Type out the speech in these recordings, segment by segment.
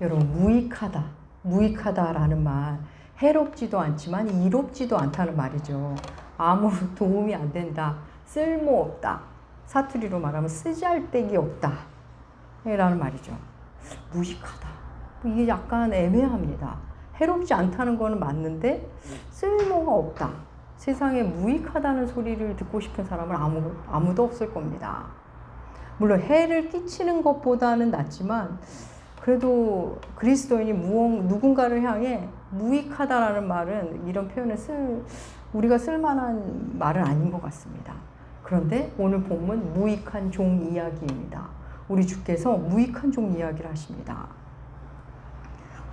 여러분 무익하다, 무익하다라는 말 해롭지도 않지만 이롭지도 않다는 말이죠. 아무 도움이 안 된다, 쓸모없다, 사투리로 말하면 쓰잘데기 없다, 라는 말이죠. 무익하다. 이게 약간 애매합니다. 해롭지 않다는 거는 맞는데 쓸모가 없다. 세상에 무익하다는 소리를 듣고 싶은 사람은 아무, 아무도 없을 겁니다. 물론 해를 끼치는 것보다는 낫지만 그래도 그리스도인이 무언, 누군가를 향해 무익하다라는 말은 이런 표현을 쓸, 우리가 쓸만한 말은 아닌 것 같습니다. 그런데 오늘 본문 무익한 종 이야기입니다. 우리 주께서 무익한 종 이야기를 하십니다.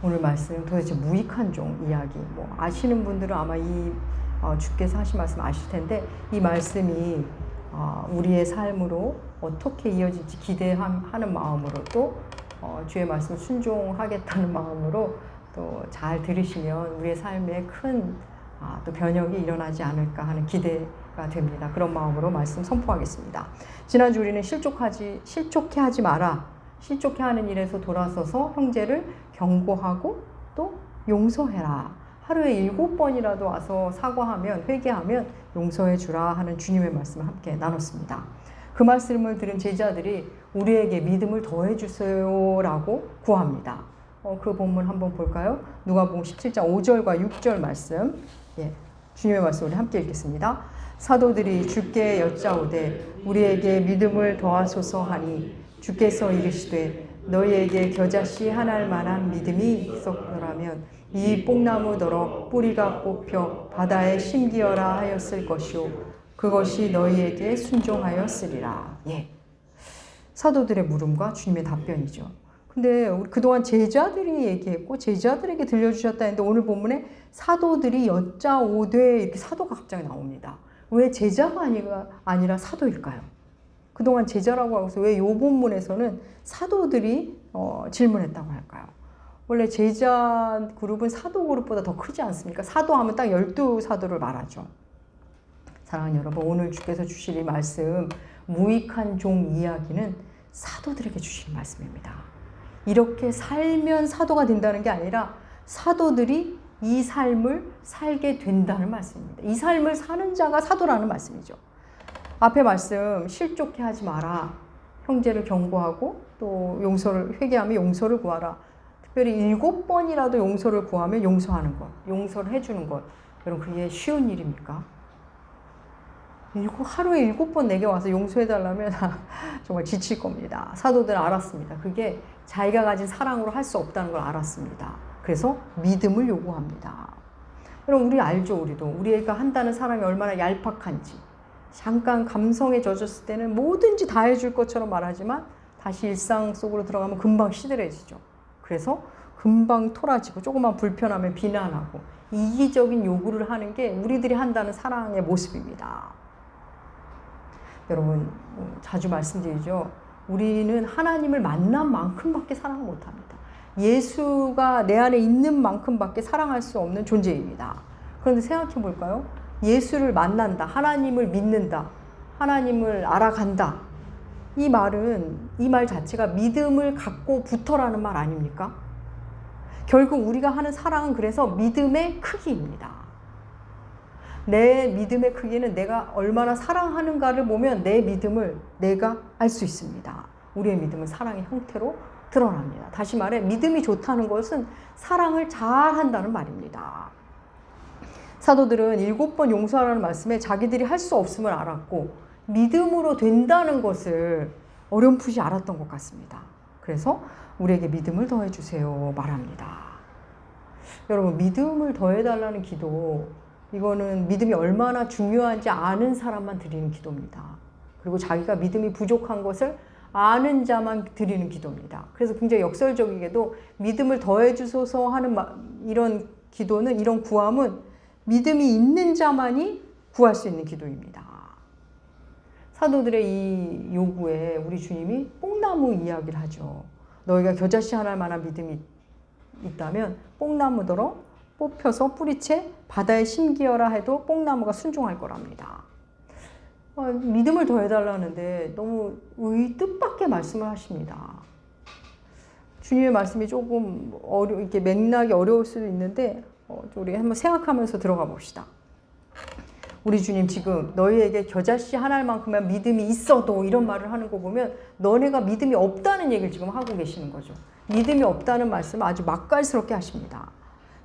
오늘 말씀 도대체 무익한 종 이야기 뭐 아시는 분들은 아마 이 어, 주께서 하신 말씀 아실 텐데 이 말씀이 어, 우리의 삶으로 어떻게 이어질지 기대하는 마음으로 또 어, 주의 말씀 순종하겠다는 마음으로 또 잘 들으시면 우리의 삶에 큰 아, 또 변혁이 일어나지 않을까 하는 기대가 됩니다. 그런 마음으로 말씀 선포하겠습니다. 지난주 우리는 실족하지 실족해 하지 마라. 실족해 하는 일에서 돌아서서 형제를 경고하고 또 용서해라. 하루에 일곱 번이라도 와서 사과하면 회개하면 용서해 주라 하는 주님의 말씀을 함께 나눴습니다. 그 말씀을 들은 제자들이 우리에게 믿음을 더해 주세요라고 구합니다. 어, 그 본문 한번 볼까요? 누가복음 17장 5절과 6절 말씀. 예. 주님의 말씀을 함께 읽겠습니다. 사도들이 주께 여짜오되 우리에게 믿음을 더하소서 하니 주께서 이르시되 너희에게 겨자씨 하나할 만한 믿음이 있었더라면 이 뽕나무더러 뿌리가 뽑혀 바다에 심기어라 하였을 것이요 그것이 너희에게 순종하였으리라. 예. 사도들의 물음과 주님의 답변이죠. 근데 우리 그동안 제자들이 얘기했고 제자들에게 들려주셨다 했는데 오늘 본문에 사도들이 여짜오되 이렇게 사도가 갑자기 나옵니다. 왜 제자가 아니라, 아니라 사도일까요? 그동안 제자라고 하고서 왜 요 본문에서는 사도들이 어, 질문했다고 할까요? 원래 제자 그룹은 사도 그룹보다 더 크지 않습니까? 사도하면 딱 열두 사도를 말하죠. 사랑하는 여러분, 오늘 주께서 주실 이 말씀, 무익한 종 이야기는 사도들에게 주신 말씀입니다. 이렇게 살면 사도가 된다는 게 아니라 사도들이 이 삶을 살게 된다는 말씀입니다. 이 삶을 사는 자가 사도라는 말씀이죠. 앞에 말씀 실족해 하지 마라. 형제를 경고하고 또 용서를 회개하며 용서를 구하라. 특별히 일곱 번이라도 용서를 구하며 용서하는 것, 용서를 해주는 것. 여러분 그게 쉬운 일입니까? 일곱, 하루에 일곱 번 내게 와서 용서해달라면 정말 지칠 겁니다. 사도들은 알았습니다. 그게 자기가 가진 사랑으로 할 수 없다는 걸 알았습니다. 그래서 믿음을 요구합니다. 여러분, 우리 알죠, 우리도. 우리가 한다는 사랑이 얼마나 얄팍한지. 잠깐 감성에 젖었을 때는 뭐든지 다 해줄 것처럼 말하지만 다시 일상 속으로 들어가면 금방 시들해지죠. 그래서 금방 토라지고 조금만 불편하면 비난하고 이기적인 요구를 하는 게 우리들이 한다는 사랑의 모습입니다. 여러분 자주 말씀드리죠. 우리는 하나님을 만난 만큼밖에 사랑을 못합니다. 예수가 내 안에 있는 만큼밖에 사랑할 수 없는 존재입니다. 그런데 생각해 볼까요? 예수를 만난다, 하나님을 믿는다, 하나님을 알아간다. 이 말은 이 말 자체가 믿음을 갖고 붙어라는 말 아닙니까? 결국 우리가 하는 사랑은 그래서 믿음의 크기입니다. 내 믿음의 크기는 내가 얼마나 사랑하는가를 보면 내 믿음을 내가 알 수 있습니다. 우리의 믿음은 사랑의 형태로 드러납니다. 다시 말해, 믿음이 좋다는 것은 사랑을 잘 한다는 말입니다. 사도들은 일곱 번 용서하라는 말씀에 자기들이 할 수 없음을 알았고, 믿음으로 된다는 것을 어렴풋이 알았던 것 같습니다. 그래서 우리에게 믿음을 더해주세요 말합니다. 여러분, 믿음을 더해달라는 기도, 이거는 믿음이 얼마나 중요한지 아는 사람만 드리는 기도입니다. 그리고 자기가 믿음이 부족한 것을 아는 자만 드리는 기도입니다. 그래서 굉장히 역설적이게도 믿음을 더해 주소서 하는 이런 기도는 이런 구함은 믿음이 있는 자만이 구할 수 있는 기도입니다. 사도들의 이 요구에 우리 주님이 뽕나무 이야기를 하죠. 너희가 겨자씨 하나 만한 믿음이 있다면 뽕나무더러 뽑혀서 뿌리채 바다에 심기어라 해도 뽕나무가 순종할 거랍니다. 어, 믿음을 더해달라는데 너무 의 뜻밖의 말씀을 하십니다. 주님의 말씀이 조금 어려 이렇게 맥락이 어려울 수도 있는데 어, 우리 한번 생각하면서 들어가 봅시다. 우리 주님 지금 너희에게 겨자씨 하나만큼만 믿음이 있어도 이런 말을 하는 거 보면 너네가 믿음이 없다는 얘기를 지금 하고 계시는 거죠. 믿음이 없다는 말씀을 아주 맛깔스럽게 하십니다.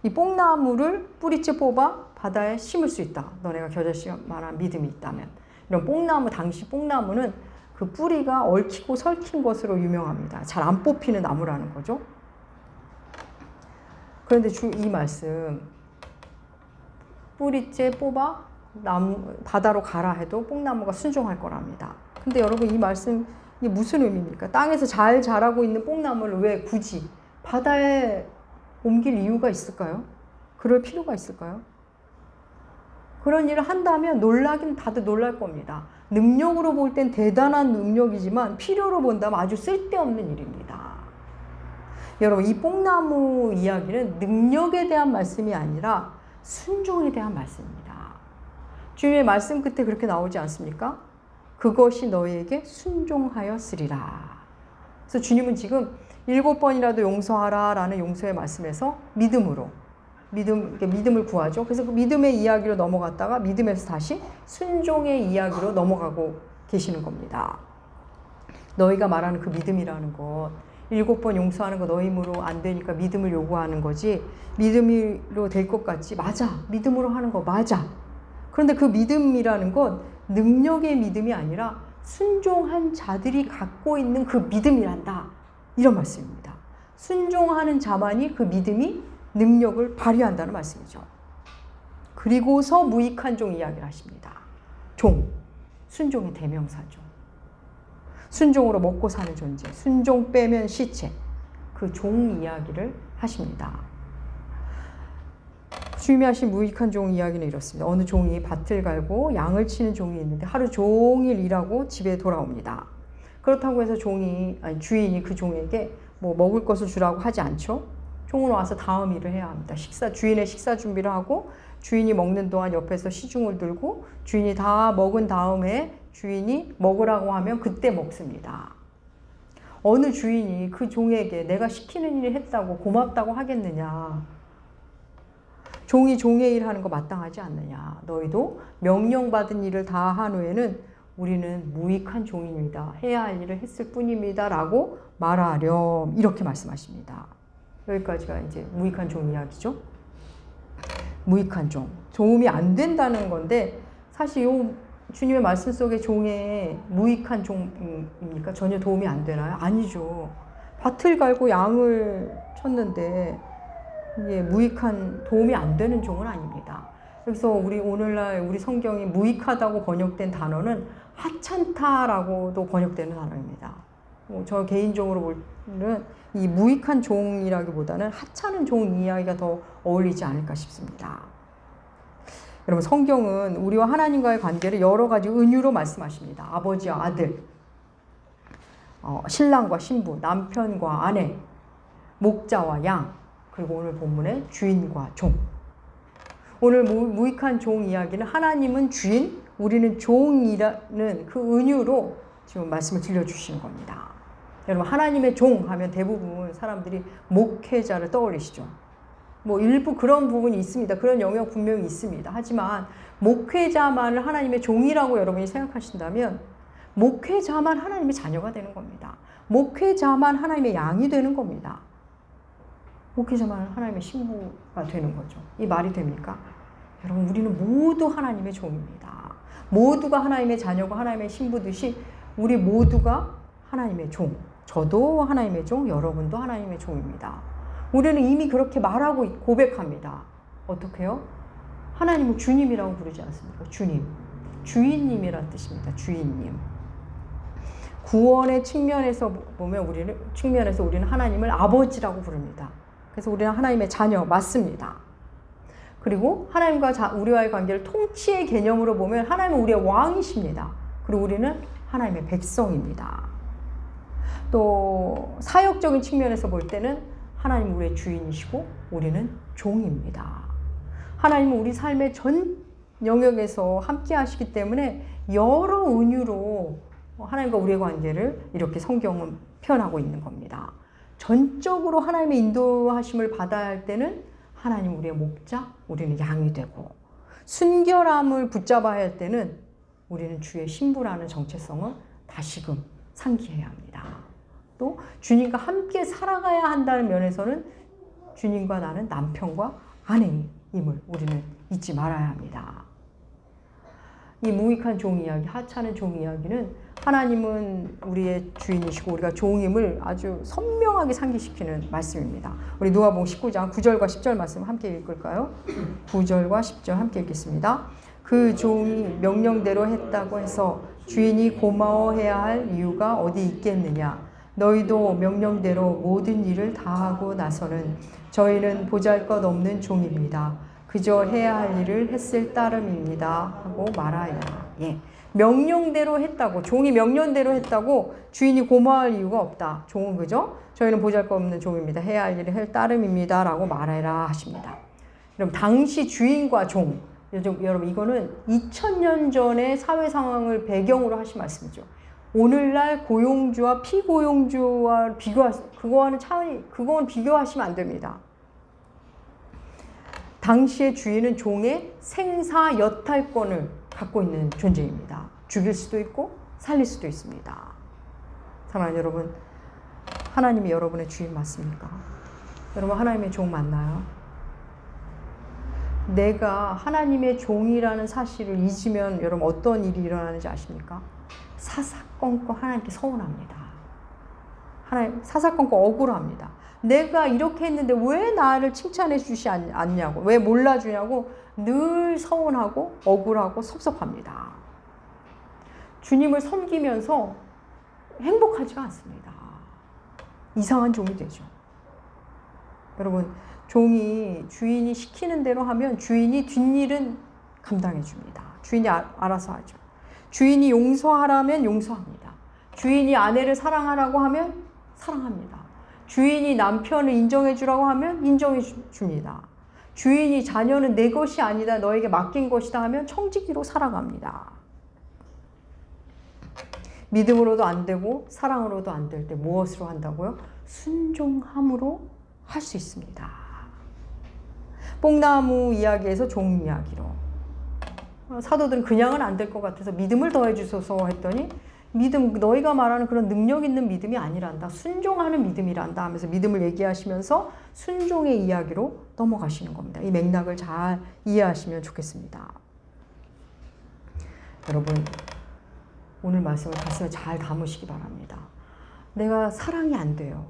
이 뽕나무를 뿌리째 뽑아 바다에 심을 수 있다. 너네가 겨자씨만한 믿음이 있다면. 이런 뽕나무, 당시 뽕나무는 그 뿌리가 얽히고 설킨 것으로 유명합니다. 잘 안 뽑히는 나무라는 거죠. 그런데 주 이 말씀 뿌리째 뽑아 나무 바다로 가라 해도 뽕나무가 순종할 거랍니다. 근데 여러분 이 말씀 이 무슨 의미입니까? 땅에서 잘 자라고 있는 뽕나무를 왜 굳이 바다에 옮길 이유가 있을까요? 그럴 필요가 있을까요? 그런 일을 한다면 놀라긴 다들 놀랄 겁니다. 능력으로 볼 땐 대단한 능력이지만 필요로 본다면 아주 쓸데없는 일입니다. 여러분, 이 뽕나무 이야기는 능력에 대한 말씀이 아니라 순종에 대한 말씀입니다. 주님의 말씀 끝에 그렇게 나오지 않습니까? 그것이 너희에게 순종하였으리라. 그래서 주님은 지금 일곱 번이라도 용서하라 라는 용서의 말씀에서 믿음으로 믿음, 믿음을 구하죠. 그래서 그 믿음의 이야기로 넘어갔다가 믿음에서 다시 순종의 이야기로 넘어가고 계시는 겁니다. 너희가 말하는 그 믿음이라는 것, 일곱 번 용서하는 거 너희 힘으로 안 되니까 믿음을 요구하는 거지, 믿음으로 될 것 같지? 맞아. 믿음으로 하는 거 맞아. 그런데 그 믿음이라는 건 능력의 믿음이 아니라 순종한 자들이 갖고 있는 그 믿음이란다. 이런 말씀입니다. 순종하는 자만이 그 믿음이 능력을 발휘한다는 말씀이죠. 그리고서 무익한 종 이야기를 하십니다. 종, 순종의 대명사죠. 순종으로 먹고 사는 존재, 순종 빼면 시체, 그 종 이야기를 하십니다. 주님이 하신 무익한 종 이야기는 이렇습니다. 어느 종이 밭을 갈고 양을 치는 종이 있는데 하루 종일 일하고 집에 돌아옵니다. 그렇다고 해서 종이, 아니 주인이 그 종에게 뭐 먹을 것을 주라고 하지 않죠. 종은 와서 다음 일을 해야 합니다. 식사, 주인의 식사 준비를 하고 주인이 먹는 동안 옆에서 시중을 들고 주인이 다 먹은 다음에 주인이 먹으라고 하면 그때 먹습니다. 어느 주인이 그 종에게 내가 시키는 일을 했다고 고맙다고 하겠느냐. 종이 종의 일 하는 거 마땅하지 않느냐. 너희도 명령받은 일을 다 한 후에는 우리는 무익한 종입니다. 해야 할 일을 했을 뿐입니다. 라고 말하렴. 이렇게 말씀하십니다. 여기까지가 이제 무익한 종 이야기죠. 무익한 종. 도움이 안 된다는 건데 사실 요 주님의 말씀 속에 종에 무익한 종입니까? 전혀 도움이 안 되나요? 아니죠. 밭을 갈고 양을 쳤는데 이게 무익한 도움이 안 되는 종은 아닙니다. 그래서 우리 오늘날 우리 성경이 무익하다고 번역된 단어는 하찮다라고도 번역되는 단어입니다. 저 개인적으로 볼때는 이 무익한 종이라기보다는 하찮은 종 이야기가 더 어울리지 않을까 싶습니다. 여러분 성경은 우리와 하나님과의 관계를 여러 가지 은유로 말씀하십니다. 아버지와 아들, 어, 신랑과 신부, 남편과 아내, 목자와 양, 그리고 오늘 본문의 주인과 종. 오늘 무, 익한 종 이야기는 하나님은 주인, 우리는 종이라는 그 은유로 지금 말씀을 들려주시는 겁니다. 여러분 하나님의 종 하면 대부분 사람들이 목회자를 떠올리시죠. 뭐 일부 그런 부분이 있습니다. 그런 영역 분명히 있습니다. 하지만 목회자만을 하나님의 종이라고 여러분이 생각하신다면 목회자만 하나님의 자녀가 되는 겁니다. 목회자만 하나님의 양이 되는 겁니다. 목회자만 하나님의 신부가 되는 거죠. 이 말이 됩니까? 여러분 우리는 모두 하나님의 종입니다. 모두가 하나님의 자녀고 하나님의 신부듯이 우리 모두가 하나님의 종. 저도 하나님의 종, 여러분도 하나님의 종입니다. 우리는 이미 그렇게 말하고 고백합니다. 어떻게요? 하나님을 주님이라고 부르지 않습니까? 주님. 주인님이란 뜻입니다. 주인님. 구원의 측면에서 보면 우리는 측면에서 우리는 하나님을 아버지라고 부릅니다. 그래서 우리는 하나님의 자녀 맞습니다. 그리고 하나님과 자, 우리와의 관계를 통치의 개념으로 보면 하나님은 우리의 왕이십니다. 그리고 우리는 하나님의 백성입니다. 또 사역적인 측면에서 볼 때는 하나님 우리의 주인이시고 우리는 종입니다. 하나님은 우리 삶의 전 영역에서 함께 하시기 때문에 여러 은유로 하나님과 우리의 관계를 이렇게 성경은 표현하고 있는 겁니다. 전적으로 하나님의 인도하심을 받아야 할 때는 하나님 우리의 목자, 우리는 양이 되고 순결함을 붙잡아야 할 때는 우리는 주의 신부라는 정체성을 다시금 상기해야 합니다. 또 주님과 함께 살아가야 한다는 면에서는 주님과 나는 남편과 아내임을 우리는 잊지 말아야 합니다. 이 무익한 종 이야기, 하찮은 종 이야기는 하나님은 우리의 주인이시고 우리가 종임을 아주 선명하게 상기시키는 말씀입니다. 우리 누가복음 19장 9절과 10절 말씀 함께 읽을까요? 9절과 10절 함께 읽겠습니다. 그 종이 명령대로 했다고 해서 주인이 고마워해야 할 이유가 어디 있겠느냐? 너희도 명령대로 모든 일을 다 하고 나서는 저희는 보잘것 없는 종입니다. 그저 해야 할 일을 했을 따름입니다. 하고 말하야. 예. 명령대로 했다고, 종이 명령대로 했다고 주인이 고마워할 이유가 없다. 종은 그죠? 저희는 보잘것 없는 종입니다. 해야 할 일을 할 따름입니다. 라고 말해라 하십니다. 그럼 당시 주인과 종, 여러분 이거는 2000년 전의 사회 상황을 배경으로 하신 말씀이죠. 오늘날 고용주와 피고용주와 비교하 그거와는 차이 그거는 비교하시면 안 됩니다. 당시의 주인은 종의 생사 여탈권을 갖고 있는 존재입니다. 죽일 수도 있고 살릴 수도 있습니다. 사랑하는 여러분, 하나님이 여러분의 주인 맞습니까? 여러분 하나님의 종 맞나요? 내가 하나님의 종이라는 사실을 잊으면 여러분 어떤 일이 일어나는지 아십니까? 사사건건 하나님께 서운합니다. 하나님 사사건건 억울합니다. 내가 이렇게 했는데 왜 나를 칭찬해 주시 않냐고, 왜 몰라주냐고 늘 서운하고 억울하고 섭섭합니다. 주님을 섬기면서 행복하지가 않습니다. 이상한 종이 되죠. 여러분, 종이 주인이 시키는 대로 하면 주인이 뒷일은 감당해 줍니다. 주인이 아, 알아서 하죠. 주인이 용서하라면 용서합니다. 주인이 아내를 사랑하라고 하면 사랑합니다. 주인이 남편을 인정해 주라고 하면 인정해 줍니다. 주인이 자녀는 내 것이 아니다, 너에게 맡긴 것이다 하면 청지기로 살아갑니다. 믿음으로도 안 되고 사랑으로도 안 될 때 무엇으로 한다고요? 순종함으로 할 수 있습니다. 뽕나무 이야기에서 종 이야기로 사도들은 그냥은 안 될 것 같아서 믿음을 더해 주소서 했더니 믿음 너희가 말하는 그런 능력 있는 믿음이 아니란다. 순종하는 믿음이란다 하면서 믿음을 얘기하시면서 순종의 이야기로 넘어가시는 겁니다. 이 맥락을 잘 이해하시면 좋겠습니다. 여러분 오늘 말씀을 가슴에 잘 담으시기 바랍니다. 내가 사랑이 안 돼요.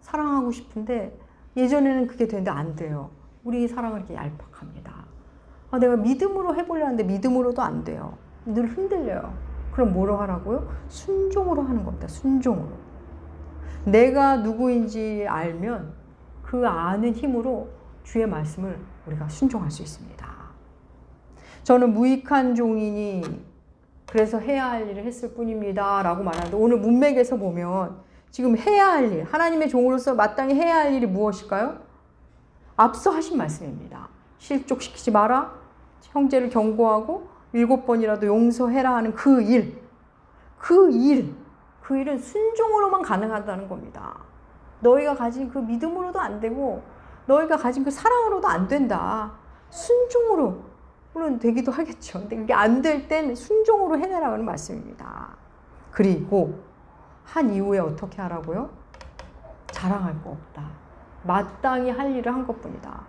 사랑하고 싶은데 예전에는 그게 되는데 안 돼요. 우리 사랑은 이렇게 얄팍합니다. 아, 내가 믿음으로 해보려 하는데 믿음으로도 안 돼요. 늘 흔들려요. 그럼 뭐로 하라고요? 순종으로 하는 겁니다. 순종으로. 내가 누구인지 알면 그 아는 힘으로 주의 말씀을 우리가 순종할 수 있습니다. 저는 무익한 종이니 그래서 해야 할 일을 했을 뿐입니다. 라고 말하는데 오늘 문맥에서 보면 지금 해야 할 일, 하나님의 종으로서 마땅히 해야 할 일이 무엇일까요? 앞서 하신 말씀입니다. 실족시키지 마라. 형제를 경고하고 일곱 번이라도 용서해라 하는 그 일, 그 일, 그 일은 순종으로만 가능하다는 겁니다. 너희가 가진 그 믿음으로도 안 되고, 너희가 가진 그 사랑으로도 안 된다. 순종으로는 되기도 하겠죠. 근데 그게 안 될 땐 순종으로 해내라는 말씀입니다. 그리고 한 이후에 어떻게 하라고요? 자랑할 거 없다. 마땅히 할 일을 한 것뿐이다.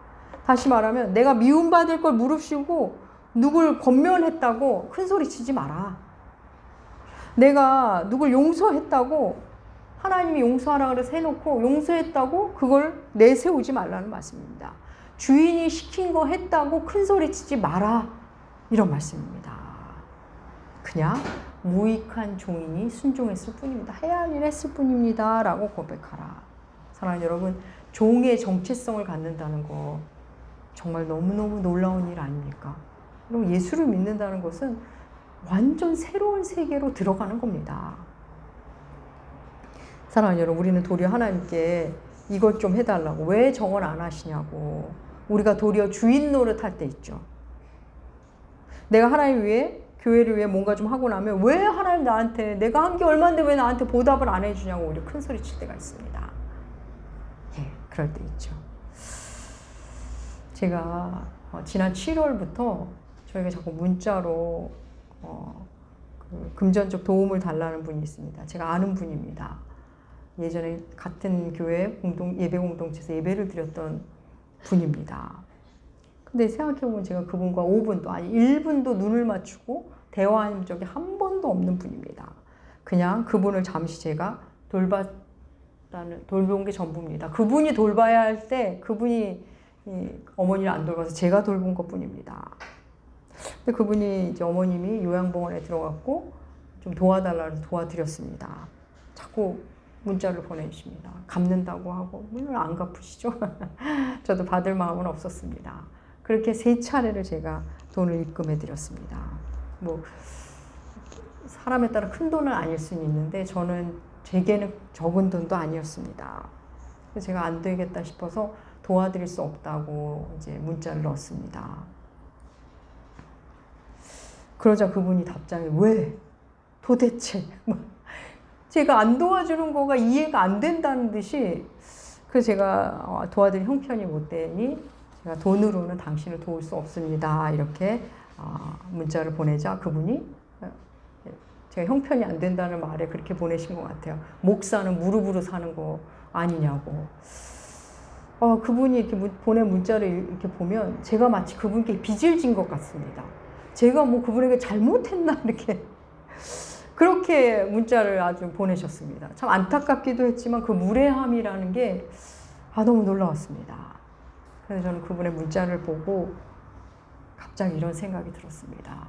다시 말하면 내가 미움받을 걸 무릅쓰고 누굴 권면했다고 큰 소리 치지 마라. 내가 누굴 용서했다고 하나님이 용서하라 그래서 해놓고 용서했다고 그걸 내세우지 말라는 말씀입니다. 주인이 시킨 거 했다고 큰 소리 치지 마라. 이런 말씀입니다. 그냥 무익한 종인이 순종했을 뿐입니다. 해야 할 일 했을 뿐입니다. 라고 고백하라. 사랑하는 여러분, 종의 정체성을 갖는다는 거 정말 너무너무 놀라운 일 아닙니까? 그럼 예수를 믿는다는 것은 완전 새로운 세계로 들어가는 겁니다. 사랑하는 여러분, 우리는 도리어 하나님께 이것 좀 해달라고. 왜 저걸 안 하시냐고. 우리가 도리어 주인 노릇할 때 있죠. 내가 하나님 위해, 교회를 위해 뭔가 좀 하고 나면 왜 하나님 나한테, 내가 한 게 얼마인데 왜 나한테 보답을 안 해주냐고 우리 큰 소리 칠 때가 있습니다. 그럴 때 있죠. 제가 어, 지난 7월부터 저희가 자꾸 문자로 어, 그 금전적 도움을 달라는 분이 있습니다. 제가 아는 분입니다. 예전에 같은 교회 공동 예배 공동체에서 예배를 드렸던 분입니다. 근데 생각해보면 제가 그분과 5분도 아니 1분도 눈을 맞추고 대화한 적이 한 번도 없는 분입니다. 그냥 그분을 잠시 제가 돌봤다는 돌본 게 전부입니다. 그분이 돌봐야 할 때 그분이 이 어머니를 안 돌봐서 제가 돌본 것 뿐입니다. 근데 그분이 이제 어머님이 요양병원에 들어갔고 좀 도와달라고 도와드렸습니다. 자꾸 문자를 보내주십니다. 갚는다고 하고 물론 안 갚으시죠. 저도 받을 마음은 없었습니다. 그렇게 세 차례를 제가 돈을 입금해 드렸습니다. 뭐 사람에 따라 큰 돈은 아닐 수는 있는데 저는 제게는 적은 돈도 아니었습니다. 제가 안 되겠다 싶어서 도와드릴 수 없다고 이제 문자를 넣었습니다. 그러자 그분이 답장에 왜 도대체 뭐 제가 안 도와주는 거가 이해가 안 된다는 듯이 그래서 제가 어, 도와드릴 형편이 못 되니 제가 돈으로는 당신을 도울 수 없습니다 이렇게 어, 문자를 보내자 그분이 어, 제가 형편이 안 된다는 말에 그렇게 보내신 것 같아요. 목사는 무릎으로 사는 거 아니냐고. 어, 그분이 이렇게 문- 보낸 문자를 이렇게 보면 제가 마치 그분께 빚을 진 것 같습니다. 제가 뭐 그분에게 잘못했나 이렇게 그렇게 문자를 아주 보내셨습니다. 참 안타깝기도 했지만 그 무례함이라는 게 아, 너무 놀라웠습니다. 그래서 저는 그분의 문자를 보고 갑자기 이런 생각이 들었습니다.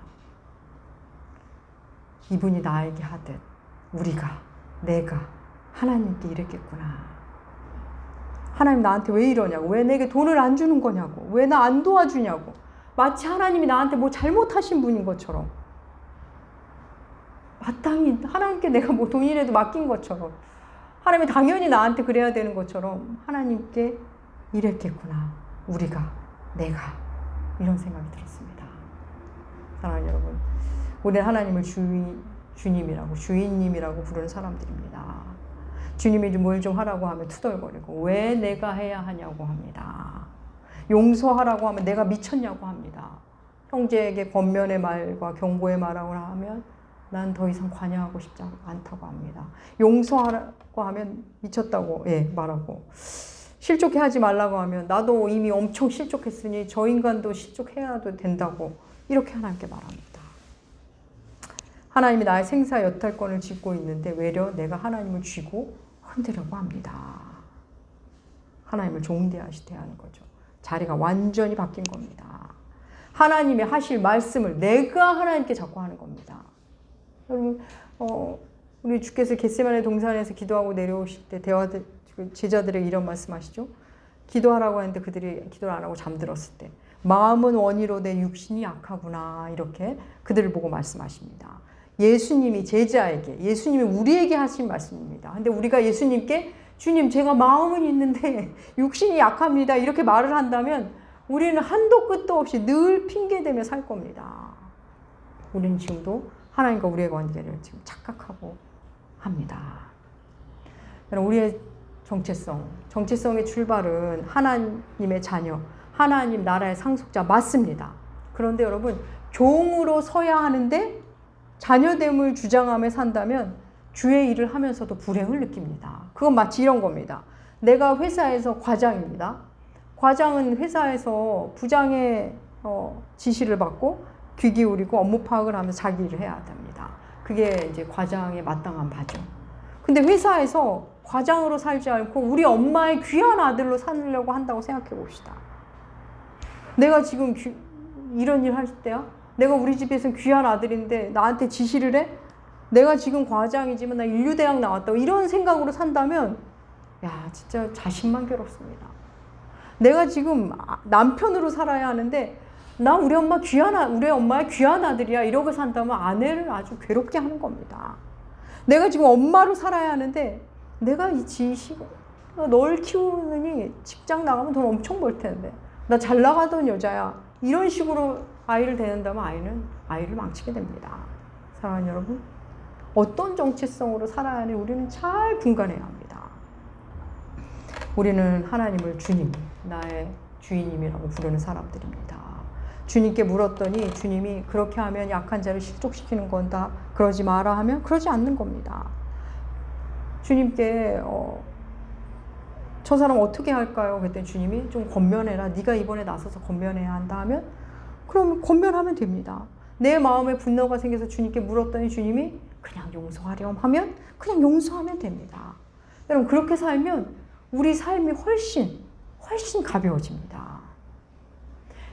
이분이 나에게 하듯 우리가 내가 하나님께 이랬겠구나. 하나님 나한테 왜 이러냐고, 왜 내게 돈을 안 주는 거냐고, 왜 나 안 도와주냐고. 마치 하나님이 나한테 뭐 잘못하신 분인 것처럼. 마땅히 하나님께 내가 뭐 돈이라도 맡긴 것처럼. 하나님이 당연히 나한테 그래야 되는 것처럼 하나님께 이랬겠구나. 우리가, 내가. 이런 생각이 들었습니다. 사랑하는 여러분. 우리는 하나님을 주인, 주님이라고, 주인님이라고 부르는 사람들입니다. 주님이 뭘 좀 하라고 하면 투덜거리고, 왜 내가 해야 하냐고 합니다. 용서하라고 하면 내가 미쳤냐고 합니다. 형제에게 권면의 말과 경고의 말하고 하면 난 더 이상 관여하고 싶지 않다고 합니다. 용서하라고 하면 미쳤다고 예, 말하고 실족해 하지 말라고 하면 나도 이미 엄청 실족했으니 저 인간도 실족해야도 된다고 이렇게 하나님께 말합니다. 하나님이 나의 생사 여탈권을 쥐고 있는데 외려 내가 하나님을 쥐고 흔들려고 합니다. 하나님을 종대하시 대하는 거죠. 자리가 완전히 바뀐 겁니다. 하나님이 하실 말씀을 내가 하나님께 자꾸 하는 겁니다. 여러분, 어, 우리 주께서 겟세마네 동산에서 기도하고 내려오실 때 대화들 제자들에게 이런 말씀하시죠. 기도하라고 했는데 그들이 기도를 안 하고 잠들었을 때 마음은 원이로 내 육신이 약하구나 이렇게 그들을 보고 말씀하십니다. 예수님이 제자에게 예수님이 우리에게 하신 말씀입니다. 근데 우리가 예수님께 주님 제가 마음은 있는데 육신이 약합니다 이렇게 말을 한다면 우리는 한도 끝도 없이 늘 핑계대며 살 겁니다. 우리는 지금도 하나님과 우리의 관계를 지금 착각하고 합니다. 우리의 정체성, 정체성의 출발은 하나님의 자녀, 하나님 나라의 상속자 맞습니다. 그런데 여러분, 종으로 서야 하는데 자녀됨을 주장하며 산다면 주의 일을 하면서도 불행을 느낍니다. 그건 마치 이런 겁니다. 내가 회사에서 과장입니다. 과장은 회사에서 부장의 어, 지시를 받고 귀 기울이고 업무 파악을 하면서 자기 일을 해야 됩니다. 그게 이제 과장의 마땅한 바죠. 근데 회사에서 과장으로 살지 않고 우리 엄마의 귀한 아들로 살려고 한다고 생각해 봅시다. 내가 지금 귀, 이런 일 할 때야? 내가 우리 집에서 귀한 아들인데 나한테 지시를 해? 내가 지금 과장이지만 나 인류대학 나왔다고 이런 생각으로 산다면 야 진짜 자신만 괴롭습니다. 내가 지금 아- 남편으로 살아야 하는데 나 우리 엄마 귀한 아, 우리 엄마의 귀한 아들이야 이러고 산다면 아내를 아주 괴롭게 하는 겁니다. 내가 지금 엄마로 살아야 하는데 내가 이 지식 널 키우느니 직장 나가면 돈 엄청 벌 텐데 나 잘 나가던 여자야 이런 식으로 아이를 대는다면 아이는 아이를 망치게 됩니다. 사랑하는 여러분 어떤 정체성으로 살아야 하니 우리는 잘 분간해야 합니다. 우리는 하나님을 주님, 나의 주인님이라고 부르는 사람들입니다. 주님께 물었더니 주님이 그렇게 하면 약한 자를 실족시키는 건다. 그러지 마라 하면 그러지 않는 겁니다. 주님께 어, 저 사람 어떻게 할까요? 그랬더니 주님이 좀 권면해라. 네가 이번에 나서서 권면해야 한다 하면 그럼 권면하면 됩니다. 내 마음에 분노가 생겨서 주님께 물었더니 주님이 그냥 용서하렴 하면 그냥 용서하면 됩니다. 여러분 그렇게 살면 우리 삶이 훨씬 훨씬 가벼워집니다.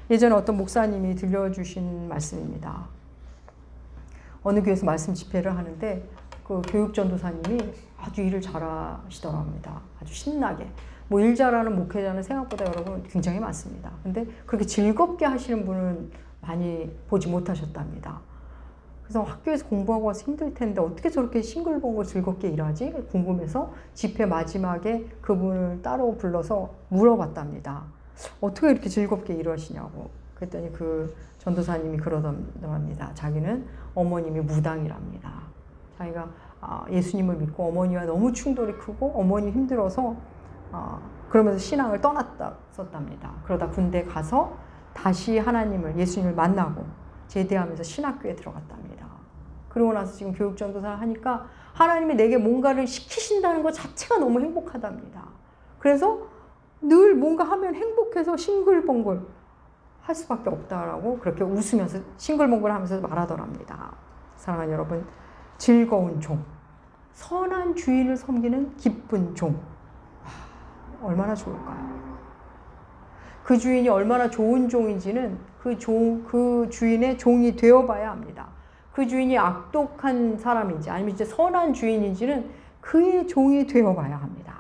예전에 어떤 목사님이 들려주신 말씀입니다. 어느 교회에서 말씀 집회를 하는데 그 교육 전도사님이 아주 일을 잘하시더라 합니다. 아주 신나게. 뭐 일 잘하는 목회자는 생각보다 여러분 굉장히 많습니다. 근데 그렇게 즐겁게 하시는 분은 많이 보지 못하셨답니다. 그래서 학교에서 공부하고 와서 힘들 텐데 어떻게 저렇게 싱글벙글 즐겁게 일하지? 궁금해서 집회 마지막에 그분을 따로 불러서 물어봤답니다. 어떻게 이렇게 즐겁게 일하시냐고. 그랬더니 그 전도사님이 그러더랍니다. 자기는 어머님이 무당이랍니다. 자기가 아, 예수님을 믿고 어머니와 너무 충돌이 크고 어머니 힘들어서 아, 그러면서 신앙을 떠났다 썼답니다. 그러다 군대 가서 다시 하나님을 예수님을 만나고 제대하면서 신학교에 들어갔답니다. 그러고 나서 지금 교육전도사 하니까 하나님이 내게 뭔가를 시키신다는 것 자체가 너무 행복하답니다. 그래서 늘 뭔가 하면 행복해서 싱글벙글 할 수밖에 없다라고 그렇게 웃으면서 싱글벙글 하면서 말하더랍니다. 사랑하는 여러분, 즐거운 종, 선한 주인을 섬기는 기쁜 종. 하, 얼마나 좋을까요? 그 주인이 얼마나 좋은 종인지는 그 종, 그 주인의 종이 되어봐야 합니다. 그 주인이 악독한 사람인지 아니면 이제 선한 주인인지는 그의 종이 되어봐야 합니다.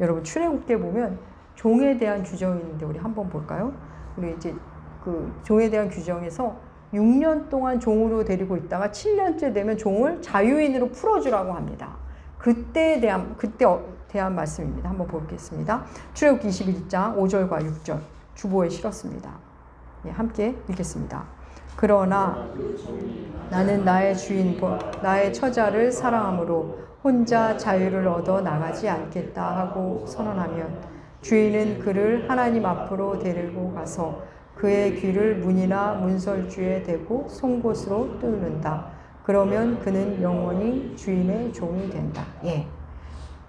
여러분 출애굽기에 보면 종에 대한 규정이 있는데 우리 한번 볼까요? 우리 이제 그 종에 대한 규정에서 6년 동안 종으로 데리고 있다가 7년째 되면 종을 자유인으로 풀어주라고 합니다. 그때에 대한 그때 어, 대한 말씀입니다. 한번 보겠습니다. 출애굽기 21장 5절과 6절 주보에 실었습니다. 예, 함께 읽겠습니다. 그러나 나는 나의 주인 나의 처자를 사랑함으로 혼자 자유를 얻어 나가지 않겠다 하고 선언하면 주인은 그를 하나님 앞으로 데리고 가서 그의 귀를 문이나 문설주에 대고 송곳으로 뚫는다. 그러면 그는 영원히 주인의 종이 된다. 예.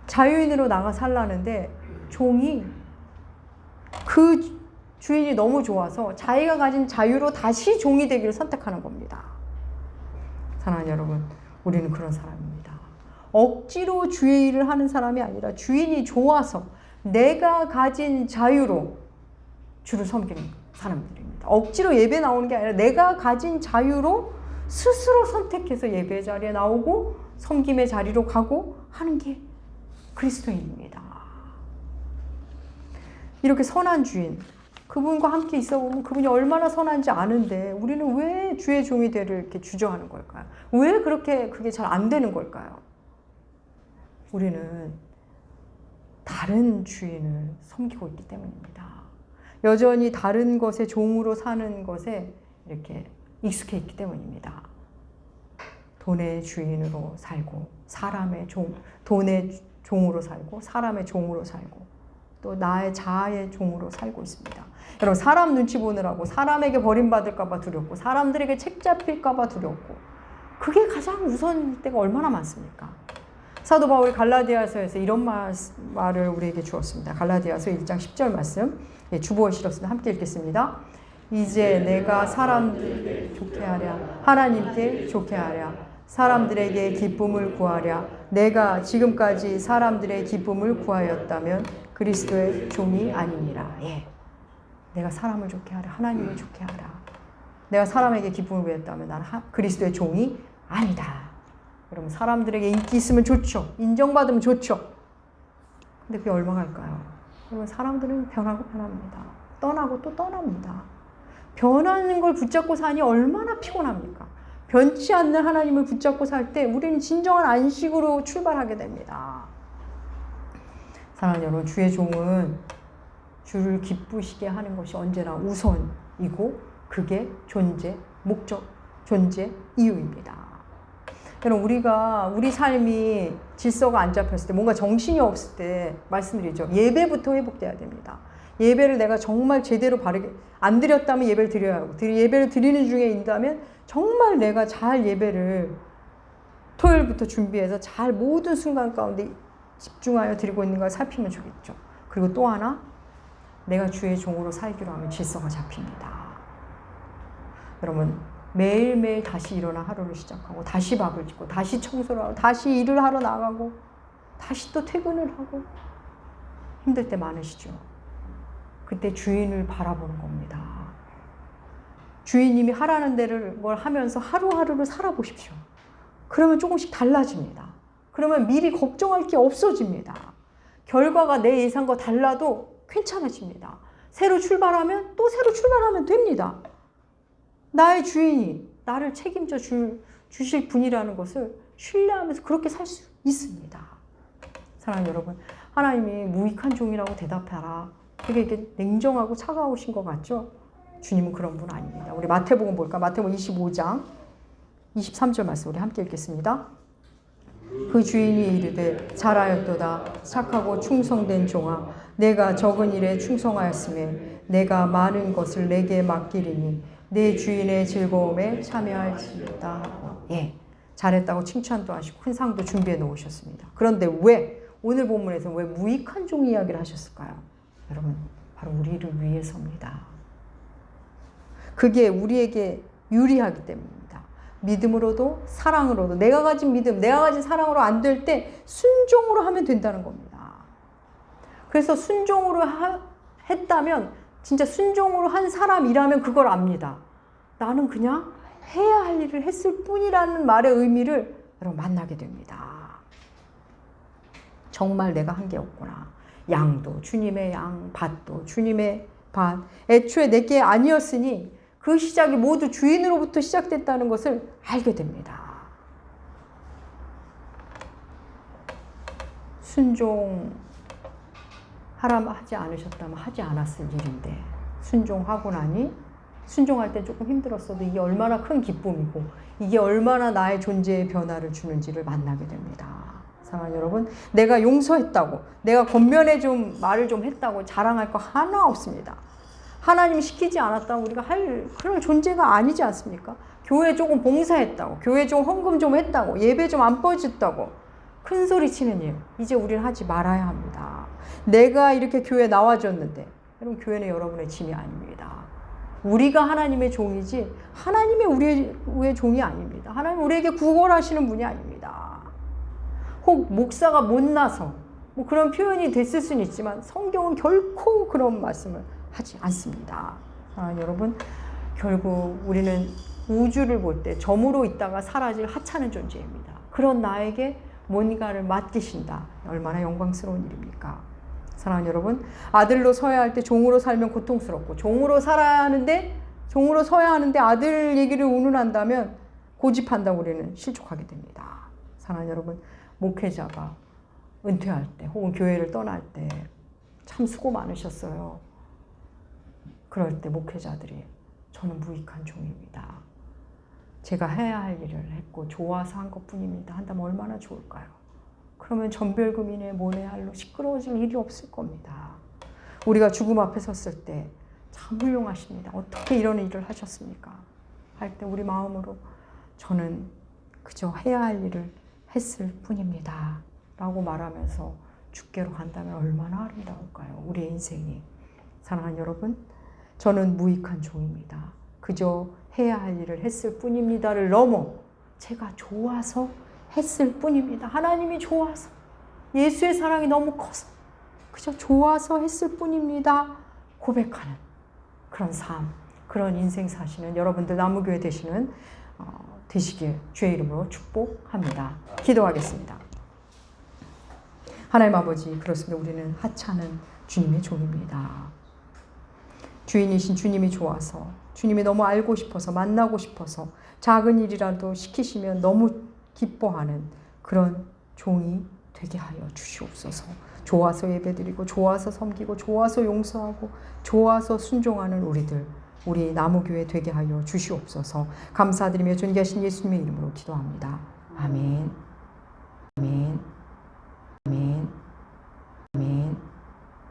자유인으로 나가 살라는데 종이 그 주인이 너무 좋아서 자기가 가진 자유로 다시 종이 되기를 선택하는 겁니다. 사랑하는 여러분, 우리는 그런 사람입니다. 억지로 주의 일을 하는 사람이 아니라 주인이 좋아서 내가 가진 자유로 주를 섬기는 사람들입니다. 억지로 예배 나오는 게 아니라 내가 가진 자유로 스스로 선택해서 예배 자리에 나오고 섬김의 자리로 가고 하는 게 그리스도인입니다. 이렇게 선한 주인, 그분과 함께 있어 보면 그분이 얼마나 선한지 아는데 우리는 왜 주의 종이 되를 이렇게 주저하는 걸까요? 왜 그렇게 그게 잘 안 되는 걸까요? 우리는 다른 주인을 섬기고 있기 때문입니다. 여전히 다른 것의 종으로 사는 것에 이렇게 익숙해 있기 때문입니다. 돈의 주인으로 살고 사람의 종, 돈의 종으로 살고 사람의 종으로 살고 또 나의 자아의 종으로 살고 있습니다. 여러분 사람 눈치 보느라고 사람에게 버림받을까봐 두렵고 사람들에게 책 잡힐까봐 두렵고 그게 가장 우선일 때가 얼마나 많습니까? 사도 바울이 갈라디아서에서 이런 말, 말을 우리에게 주었습니다. 갈라디아서 1장 10절 말씀 예, 주보에 실었습니다. 함께 읽겠습니다. 이제 내가 사람들에게 좋게 하랴 하나님께 좋게 하랴 사람들에게 기쁨을 구하랴 내가 지금까지 사람들의 기쁨을 구하였다면 그리스도의 종이 아니니라. 예. 내가 사람을 좋게 하라. 하나님을 좋게 하라. 내가 사람에게 기쁨을 구했다면 나는 그리스도의 종이 아니다. 여러분 사람들에게 인기 있으면 좋죠. 인정받으면 좋죠. 근데 그게 얼마 갈까요? 여러분 사람들은 변하고 변합니다. 떠나고 또 떠납니다. 변하는 걸 붙잡고 사니 얼마나 피곤합니까? 변치 않는 하나님을 붙잡고 살 때 우리는 진정한 안식으로 출발하게 됩니다. 사랑하는 여러분, 주의 종은 주를 기쁘시게 하는 것이 언제나 우선이고 그게 존재, 목적, 존재, 이유입니다. 여러분 우리가 우리 삶이 질서가 안 잡혔을 때 뭔가 정신이 없을 때 말씀드리죠. 예배부터 회복돼야 됩니다. 예배를 내가 정말 제대로 바르게 안 드렸다면 예배를 드려야 하고 예배를 드리는 중에 있다면 정말 내가 잘 예배를 토요일부터 준비해서 잘 모든 순간 가운데 집중하여 드리고 있는 걸 살피면 좋겠죠. 그리고 또 하나 내가 주의 종으로 살기로 하면 질서가 잡힙니다. 여러분 매일매일 다시 일어나 하루를 시작하고 다시 밥을 짓고 다시 청소를 하고 다시 일을 하러 나가고 다시 또 퇴근을 하고 힘들 때 많으시죠. 그때 주인을 바라보는 겁니다. 주인님이 하라는 대를 걸 하면서 하루하루를 살아보십시오. 그러면 조금씩 달라집니다. 그러면 미리 걱정할 게 없어집니다. 결과가 내 예상과 달라도 괜찮아집니다. 새로 출발하면 또 새로 출발하면 됩니다. 나의 주인이 나를 책임져 줄, 주실 분이라는 것을 신뢰하면서 그렇게 살 수 있습니다. 사랑하는 여러분, 하나님이 무익한 종이라고 대답하라. 되게 이렇게 냉정하고 차가우신 것 같죠? 주님은 그런 분 아닙니다. 우리 마태복음 볼까? 마태복음 25장 23절 말씀 우리 함께 읽겠습니다. 그 주인이 이르되 잘하였도다 착하고 충성된 종아 내가 적은 일에 충성하였음에 내가 많은 것을 내게 맡기리니 내 주인의 즐거움에 참여할지어다 하고 예 잘했다고 칭찬도 하시고 큰 상도 준비해 놓으셨습니다. 그런데 왜 오늘 본문에서 왜 무익한 종 이야기를 하셨을까요? 여러분 바로 우리를 위해서입니다. 그게 우리에게 유리하기 때문입니다. 믿음으로도 사랑으로도 내가 가진 믿음, 내가 가진 사랑으로 안 될 때 순종으로 하면 된다는 겁니다. 그래서 순종으로 하, 했다면 진짜 순종으로 한 사람이라면 그걸 압니다. 나는 그냥 해야 할 일을 했을 뿐이라는 말의 의미를 여러분 만나게 됩니다. 정말 내가 한 게 없구나. 양도 주님의 양, 밭도 주님의 밭. 애초에 내게 아니었으니 그 시작이 모두 주인으로부터 시작됐다는 것을 알게 됩니다. 순종 하라 하지 않으셨다면 하지 않았을 일인데 순종하고 나니 순종할 때 조금 힘들었어도 이게 얼마나 큰 기쁨이고 이게 얼마나 나의 존재의 변화를 주는지를 만나게 됩니다. 사랑하는 여러분, 내가 용서했다고, 내가 겉면에 좀 말을 좀 했다고 자랑할 거 하나 없습니다. 하나님 시키지 않았다고 우리가 할 그런 존재가 아니지 않습니까? 교회 조금 봉사했다고, 교회 좀 헌금 좀 했다고, 예배 좀 안 빠졌다고 큰 소리 치는 일 이제 우리는 하지 말아야 합니다. 내가 이렇게 교회 나와줬는데 여러분 교회는 여러분의 짐이 아닙니다. 우리가 하나님의 종이지 하나님의 우리의, 종이 아닙니다. 하나님 우리에게 구걸하시는 분이 아닙니다. 혹 목사가 못나서 뭐 그런 표현이 됐을 수는 있지만 성경은 결코 그런 말씀을 하지 않습니다. 아, 여러분 결국 우리는 우주를 볼 때 점으로 있다가 사라질 하찮은 존재입니다. 그런 나에게 뭔가를 맡기신다. 얼마나 영광스러운 일입니까? 사랑하는 여러분, 아들로 서야 할 때 종으로 살면 고통스럽고 종으로 살아야 하는데 종으로 서야 하는데 아들 얘기를 운운한다면 고집한다고 우리는 실족하게 됩니다. 사랑하는 여러분, 목회자가 은퇴할 때 혹은 교회를 떠날 때 참 수고 많으셨어요. 그럴 때 목회자들이 저는 무익한 종입니다. 제가 해야 할 일을 했고 좋아서 한 것뿐입니다. 한다면 얼마나 좋을까요? 그러면 뭐네 할로 시끄러워질 일이 없을 겁니다. 우리가 죽음 앞에 섰을 때 참 훌륭하십니다. 어떻게 이런 일을 하셨습니까? 할 때 우리 마음으로 저는 그저 해야 할 일을 했을 뿐입니다. 라고 말하면서 죽게로 간다면 얼마나 아름다울까요? 우리의 인생이. 사랑하는 여러분, 저는 무익한 종입니다. 그저 해야 할 일을 했을 뿐입니다를 넘어 제가 좋아서 했을 뿐입니다. 하나님이 좋아서 예수의 사랑이 너무 커서 그저 좋아서 했을 뿐입니다. 고백하는 그런 삶, 그런 인생 사시는 여러분들 나무교회 되시는 어, 되시길 주의 이름으로 축복합니다. 기도하겠습니다. 하나님 아버지 그렇습니다. 우리는 하찮은 주님의 종입니다. 주인이신 주님이 좋아서 주님이 너무 알고 싶어서 만나고 싶어서 작은 일이라도 시키시면 너무 기뻐하는 그런 종이 되게 하여 주시옵소서. 좋아서 예배드리고 좋아서 섬기고 좋아서 용서하고 좋아서 순종하는 우리들 우리 나무교회 되게 하여 주시옵소서. 감사드리며 존귀하신 예수님의 이름으로 기도합니다. 아멘. 아멘. 아멘. 아멘.